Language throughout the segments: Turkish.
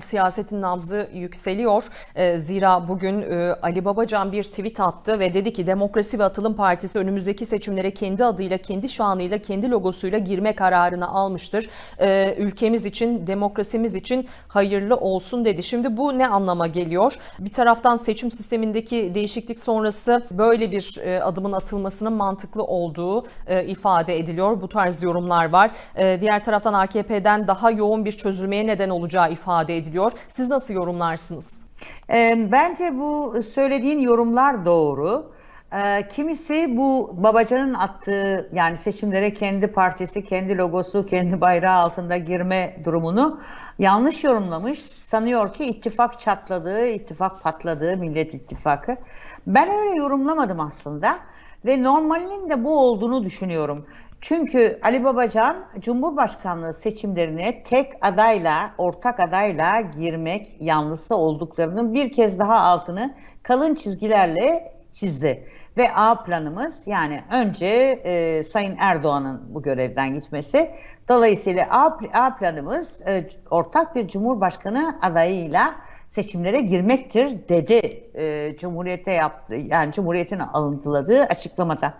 Siyasetin nabzı yükseliyor. Ee, zira bugün e, Ali Babacan bir tweet attı ve dedi ki Demokrasi ve Atılım Partisi önümüzdeki seçimlere kendi adıyla, kendi şanıyla, kendi logosuyla girme kararını almıştır. Ee, ülkemiz için, demokrasimiz için hayırlı olsun dedi. Şimdi bu ne anlama geliyor? Bir taraftan seçim sistemindeki değişiklik sonrası böyle bir e, adımın atılmasının mantıklı olduğu e, ifade ediliyor. Bu tarz yorumlar var. E, diğer taraftan AKP'den daha yoğun bir çözülmeye neden olacağı ifade ediliyor. Siz nasıl yorumlarsınız? E, bence bu söylediğin yorumlar doğru. E, kimisi bu Babacan'ın attığı yani seçimlere kendi partisi, kendi logosu, kendi bayrağı altında girme durumunu yanlış yorumlamış. Sanıyor ki ittifak çatladığı, ittifak patladığı Millet İttifakı. Ben öyle yorumlamadım aslında ve normalinin de bu olduğunu düşünüyorum. Çünkü Ali Babacan Cumhurbaşkanlığı seçimlerine tek adayla, ortak adayla girmek yanlısı olduklarının bir kez daha altını kalın çizgilerle çizdi. Ve A planımız yani önce e, Sayın Erdoğan'ın bu görevden gitmesi. Dolayısıyla A, A planımız e, ortak bir Cumhurbaşkanı adayıyla seçimlere girmektir dedi e, Cumhuriyete yaptı yani Cumhuriyet'in alıntıladığı açıklamada.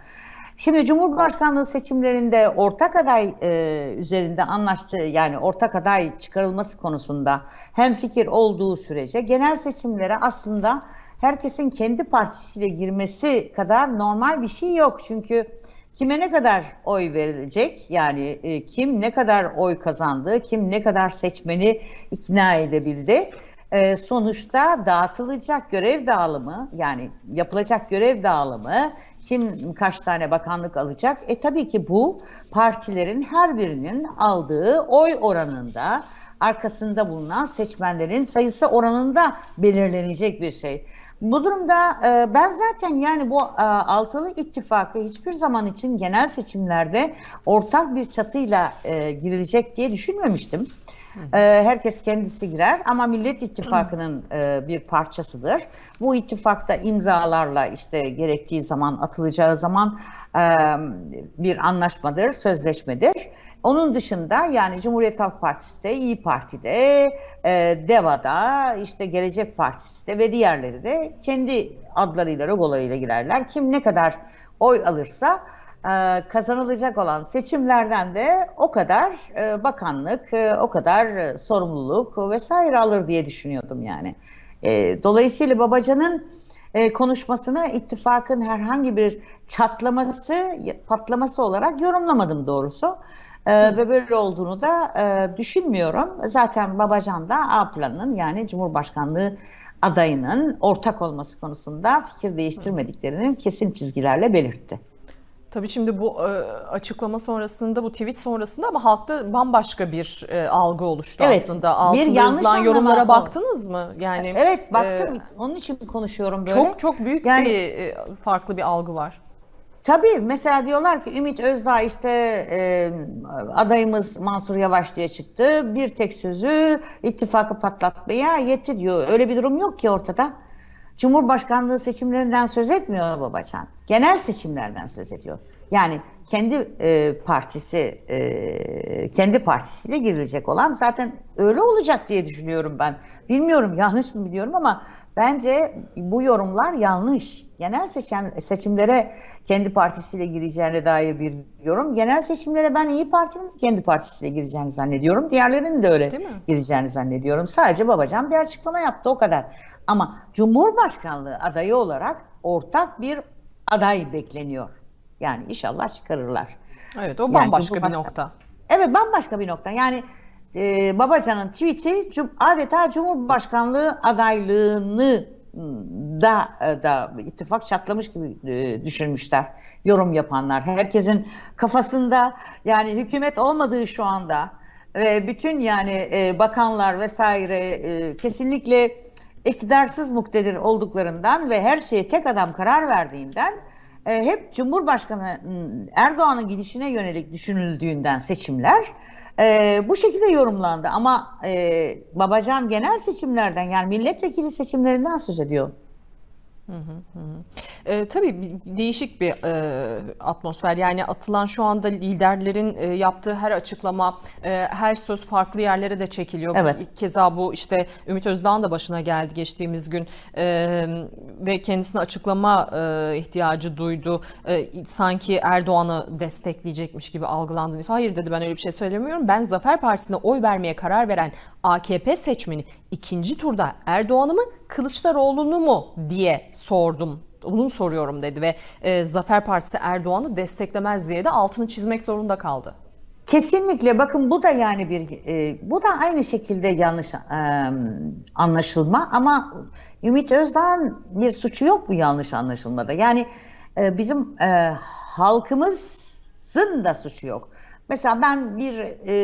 Şimdi Cumhurbaşkanlığı seçimlerinde ortak aday e, üzerinde anlaştığı yani ortak aday çıkarılması konusunda hem fikir olduğu sürece genel seçimlere aslında herkesin kendi partisiyle girmesi kadar normal bir şey yok. Çünkü kime ne kadar oy verilecek yani e, kim ne kadar oy kazandı, kim ne kadar seçmeni ikna edebildi. E, sonuçta dağıtılacak görev dağılımı yani yapılacak görev dağılımı kim kaç tane bakanlık alacak? E tabii ki bu partilerin her birinin aldığı oy oranında arkasında bulunan seçmenlerin sayısı oranında belirlenecek bir şey. Bu durumda e, ben zaten yani bu e, altılı ittifakı hiçbir zaman için genel seçimlerde ortak bir çatıyla e, girilecek diye düşünmemiştim. E, herkes kendisi girer ama Millet İttifakı'nın e, bir parçasıdır. Bu ittifakta imzalarla işte gerektiği zaman atılacağı zaman e, bir anlaşmadır, sözleşmedir. Onun dışında yani Cumhuriyet Halk Partisi de, İyi Parti'de, e, DEVA'da, işte Gelecek Partisi de ve diğerleri de kendi adlarıyla, logolarıyla girerler. Kim ne kadar oy alırsa e, kazanılacak olan seçimlerden de o kadar e, bakanlık, e, o kadar e, sorumluluk vesaire alır diye düşünüyordum yani. E, dolayısıyla Babacan'ın e, konuşmasını ittifakın herhangi bir çatlaması, patlaması olarak yorumlamadım doğrusu. Ee, ve böyle olduğunu da e, düşünmüyorum. Zaten Babacan da A planının yani Cumhurbaşkanlığı adayının ortak olması konusunda fikir değiştirmediklerini kesin çizgilerle belirtti. Tabii şimdi bu e, açıklama sonrasında, bu tweet sonrasında ama halkta bambaşka bir e, algı oluştu Evet, aslında. Altında bir yanlış yazılan yorumlara baktınız mı? Yani Evet baktım. e, Onun için konuşuyorum böyle. çok çok büyük Yani- bir e, farklı bir algı var. Tabii mesela diyorlar ki Ümit Özdağ işte e, adayımız Mansur Yavaş diye çıktı. Bir tek sözü ittifakı patlatmaya yetti diyor. Öyle bir durum yok ki ortada. Cumhurbaşkanlığı seçimlerinden söz etmiyor Babacan. Genel seçimlerden söz ediyor. Yani kendi e, partisi e, kendi partisiyle girilecek olan zaten öyle olacak diye düşünüyorum ben. Bilmiyorum yanlış mı biliyorum ama bence bu yorumlar yanlış. Genel seçim, seçimlere kendi partisiyle gireceğine dair bir yorum. Genel seçimlere ben İyi Parti'nin kendi partisiyle gireceğini zannediyorum. Diğerlerinin de öyle gireceğini zannediyorum. Sadece Babacan bir açıklama yaptı o kadar. Ama Cumhurbaşkanlığı adayı olarak ortak bir aday bekleniyor. Yani inşallah çıkarırlar. Evet o Yani bambaşka bir Cumhurbaşkanı- nokta. Evet bambaşka bir nokta. Yani e, Babacan'ın tweet'i cum- adeta Cumhurbaşkanlığı adaylığını da da ittifak çatlamış gibi e, düşünmüşler yorum yapanlar. Herkesin kafasında yani hükümet olmadığı şu anda ve bütün yani e, bakanlar vesaire e, kesinlikle iktidarsız muktedir olduklarından ve her şeye tek adam karar verdiğinden e, hep Cumhurbaşkanı m, Erdoğan'ın gidişine yönelik düşünüldüğünden seçimler e, bu şekilde yorumlandı. Ama e, Babacan genel seçimlerden yani milletvekili seçimlerinden söz ediyor. E, tabii değişik bir e, atmosfer. Yani atılan şu anda liderlerin e, yaptığı her açıklama, e, her söz farklı yerlere de çekiliyor. Evet. Keza bu işte Ümit Özdağ'ın da başına geldi geçtiğimiz gün E, ve kendisine açıklama e, ihtiyacı duydu. E, sanki Erdoğan'ı destekleyecekmiş gibi algılandı. Hayır dedi ben öyle bir şey söylemiyorum. Ben Zafer Partisi'ne oy vermeye karar veren AKP seçmeni ikinci turda Erdoğan'ı mı Kılıçdaroğlu'nu mu diye sordum. Bunu soruyorum dedi ve e, Zafer Partisi Erdoğan'ı desteklemez diye de altını çizmek zorunda kaldı. Kesinlikle bakın bu da yani bir e, bu da aynı şekilde yanlış e, anlaşılma ama Ümit Özdağ'ın bir suçu yok bu yanlış anlaşılmada. Yani e, bizim e, halkımızın da suçu yok. Mesela ben bir e,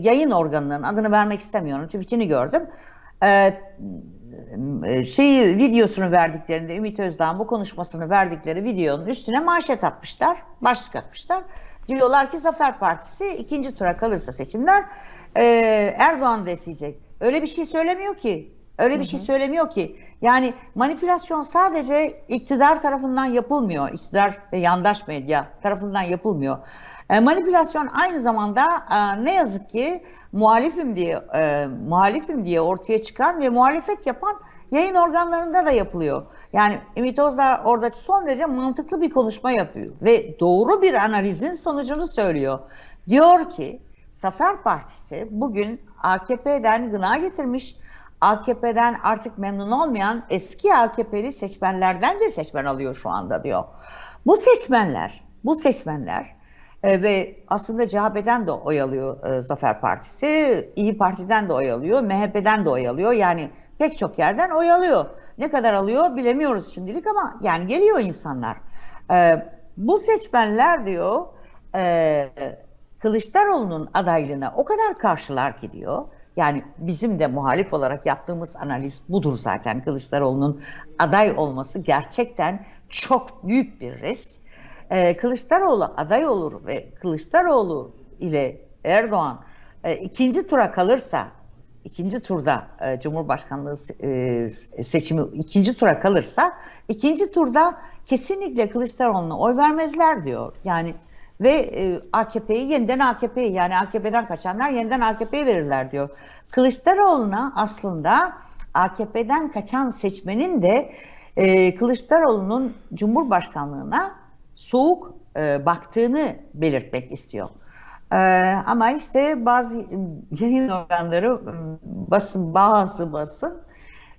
yayın organının adını vermek istemiyorum tweetini gördüm. E, e, şeyi videosunu verdiklerinde Ümit Özdağ'ın bu konuşmasını verdikleri videonun üstüne manşet atmışlar, başlık atmışlar. Diyorlar ki Zafer Partisi ikinci tura kalırsa seçimler e, Erdoğan destekleyecek. Öyle bir şey söylemiyor ki. Öyle bir şey söylemiyor ki. Yani manipülasyon sadece iktidar tarafından yapılmıyor. İktidar ve yandaş medya tarafından yapılmıyor. E, manipülasyon aynı zamanda e, ne yazık ki muhalifim diye e, muhalifim diye ortaya çıkan ve muhalefet yapan yayın organlarında da yapılıyor. Yani Ümit Özdağ orada son derece mantıklı bir konuşma yapıyor ve doğru bir analizin sonucunu söylüyor. Diyor ki Zafer Partisi bugün AKP'den gına getirmiş, AKP'den artık memnun olmayan eski AKP'li seçmenlerden de seçmen alıyor şu anda diyor. Bu seçmenler, bu seçmenler e, ve aslında CHP'den de oy alıyor e, Zafer Partisi, İyi Parti'den de oy alıyor, MHP'den de oy alıyor. Yani pek çok yerden oy alıyor. Ne kadar alıyor bilemiyoruz şimdilik ama yani geliyor insanlar. E, bu seçmenler diyor e, Kılıçdaroğlu'nun adaylığına o kadar karşılar ki diyor. Yani bizim de muhalif olarak yaptığımız analiz budur zaten. Kılıçdaroğlu'nun aday olması gerçekten çok büyük bir risk. Ee, Kılıçdaroğlu aday olur ve Kılıçdaroğlu ile Erdoğan e, ikinci tura kalırsa, ikinci turda e, Cumhurbaşkanlığı e, seçimi ikinci tura kalırsa, ikinci turda kesinlikle Kılıçdaroğlu'na oy vermezler diyor. Yani ve e, AKP'yi yeniden AKP'yi yani AKP'den kaçanlar yeniden AKP'ye verirler diyor. Kılıçdaroğlu'na aslında AKP'den kaçan seçmenin de e, Kılıçdaroğlu'nun Cumhurbaşkanlığına soğuk e, baktığını belirtmek istiyor. E, ama işte bazı yayın organları basın bazı basın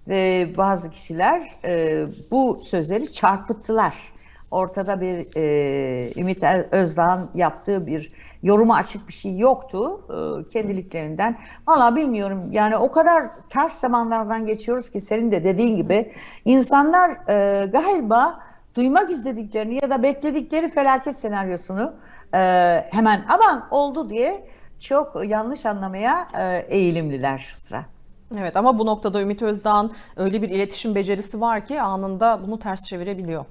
ve bazı kişiler e, bu sözleri çarpıttılar. Ortada bir e, Ümit Özdağ'ın yaptığı bir yoruma açık bir şey yoktu e, kendiliklerinden. Valla bilmiyorum yani o kadar ters zamanlardan geçiyoruz ki senin de dediğin gibi insanlar e, galiba duymak istediklerini ya da bekledikleri felaket senaryosunu e, hemen aman oldu diye çok yanlış anlamaya e, eğilimliler şu sıra. Evet ama bu noktada Ümit Özdağ'ın öyle bir iletişim becerisi var ki anında bunu ters çevirebiliyor.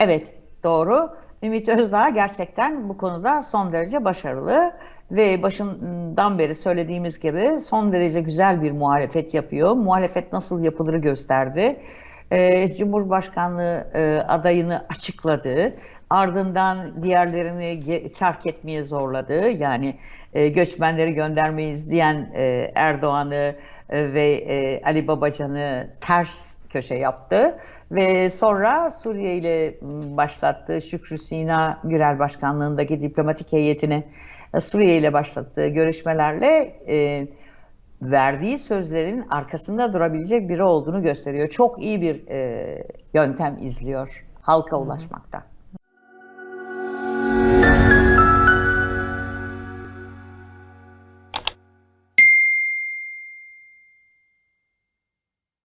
Evet, doğru. Ümit Özdağ gerçekten bu konuda son derece başarılı ve başından beri söylediğimiz gibi son derece güzel bir muhalefet yapıyor. Muhalefet nasıl yapılırı gösterdi. Ee, Cumhurbaşkanlığı e, adayını açıkladı. Ardından diğerlerini çark etmeye zorladı. Yani e, göçmenleri göndermeyiz diyen e, Erdoğan'ı ve Ali Babacan'ı ters köşe yaptı. Ve sonra Suriye ile başlattığı Şükrü Sina Gürel Başkanlığındaki diplomatik heyetini Suriye ile başlattığı görüşmelerle e, verdiği sözlerin arkasında durabilecek biri olduğunu gösteriyor. Çok iyi bir e, yöntem izliyor halka ulaşmakta.